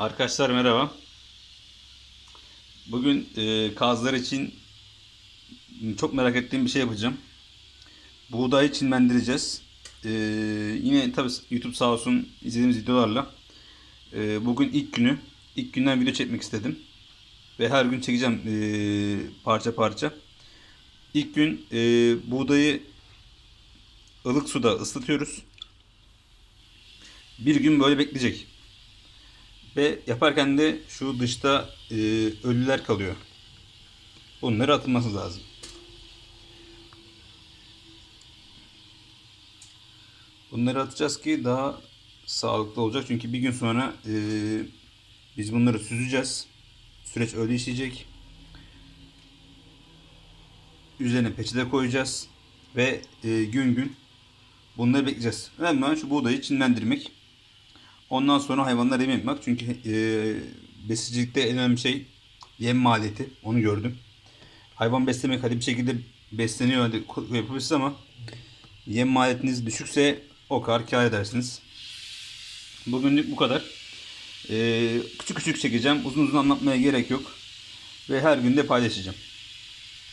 Arkadaşlar merhaba. Bugün e, kazlar için çok merak ettiğim bir şey yapacağım. Buğdayı çimlendireceğiz. E, yine tabi YouTube sağ olsun izlediğimiz videolarla. E, bugün ilk günü. İlk günden video çekmek istedim. Ve her gün çekeceğim e, parça parça. İlk gün e, buğdayı ılık suda ıslatıyoruz. Bir gün böyle bekleyecek. Ve yaparken de şu dışta e, ölüler kalıyor. Bunları atılması lazım. Bunları atacağız ki daha sağlıklı olacak. Çünkü bir gün sonra e, biz bunları süzeceğiz. Süreç öyle işleyecek. Üzerine peçete koyacağız. Ve e, gün gün bunları bekleyeceğiz. Önemli olan şu buğdayı çimlendirmek. Ondan sonra hayvanlara yem yapmak. Çünkü e, besicilikte en önemli şey yem maliyeti. Onu gördüm. Hayvan beslemek hadi bir şekilde besleniyor hadi yapabilirsiniz ama yem maliyetiniz düşükse o kadar kâr edersiniz. Bugünlük bu kadar. E, küçük küçük çekeceğim. Uzun uzun anlatmaya gerek yok. Ve her gün de paylaşacağım.